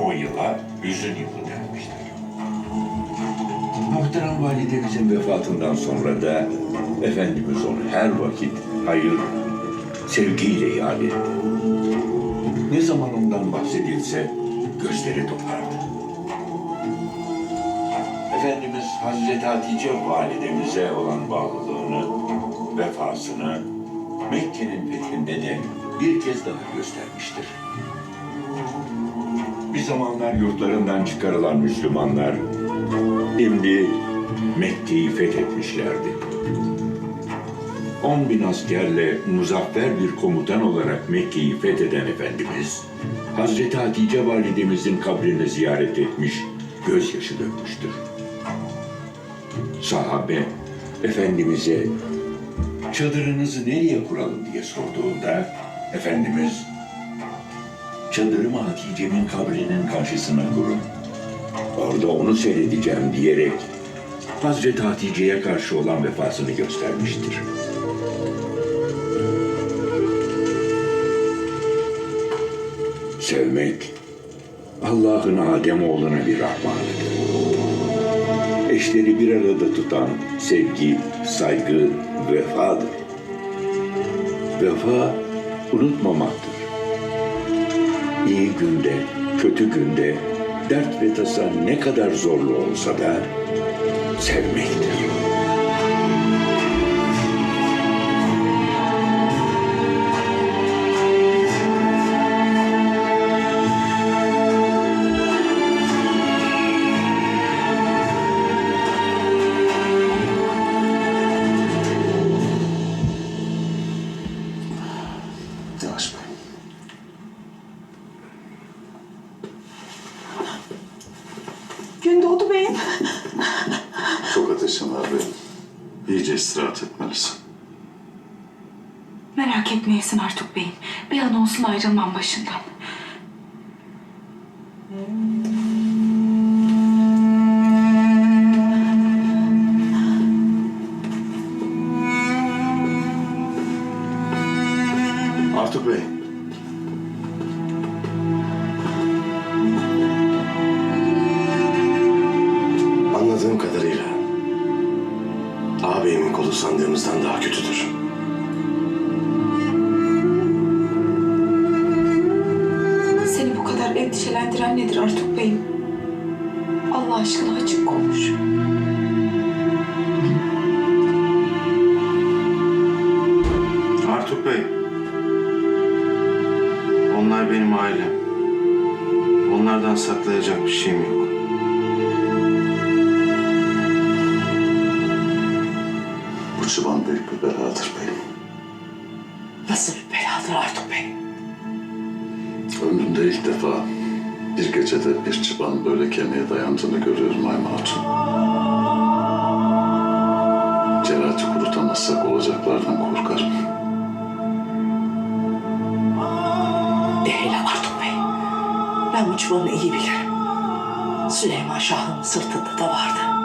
o yıla hüzün yılı denmiştir. Muhterem validemizin vefatından sonra da Efendimiz onu her vakit hayır, sevgiyle yad etti. Ne zaman ondan bahsedilse gözleri dolardı. Efendimiz Hazreti Hatice validemize olan bağlılığını, vefasını Mekke'nin fethinde de bir kez daha göstermiştir. Bir zamanlar yurtlarından çıkarılan Müslümanlar şimdi Mekke'yi fethetmişlerdi. 10 bin askerle muzaffer bir komutan olarak Mekke'yi fetheden Efendimiz, Hazreti Hatice validemizin kabrini ziyaret etmiş, gözyaşı dökmüştür. Sahabe, Efendimiz'e çadırınızı nereye kuralım diye sorduğunda, Efendimiz, çadırımı Hatice'min kabrinin karşısına kurun. Orada onu seyredeceğim diyerek Hazreti Hatice'ye karşı olan vefasını göstermiştir. Sevmek, Allah'ın Adem oğluna bir rahmanıdır. Eşleri bir arada tutan sevgi, saygı, vefadır. Vefa unutmamaktır. Günde, kötü günde, dert ve tasa ne kadar zorlu olsa da sevmektir. Gün doğdu beyim. Çok ateşin var benim. İyice istirahat etmelisin. Merak etmeyesin Artuk beyim. Bir an olsun ayrılmam başından. Artuk Bey. Ağabeyimin kolu sandığımızdan daha kötüdür. Seni bu kadar endişelendiren nedir Artuk beyim? Allah aşkına açık konuş. Artuk Bey. Onlar benim ailem. Onlardan saklayacak bir şeyim yok. Bu çıban büyük bir beladır bey. Nasıl bir beladır Artuk bey? Ömrümde ilk defa bir gecede bir çıban böyle kemiğe dayandığını görüyorum Ayma Hatun. Cerrahı kurutamazsak olacaklardan korkarım. Değil Artuk Bey. Ben bu çubuğunu iyi bilirim. Süleyman Şah'ın sırtında da vardı.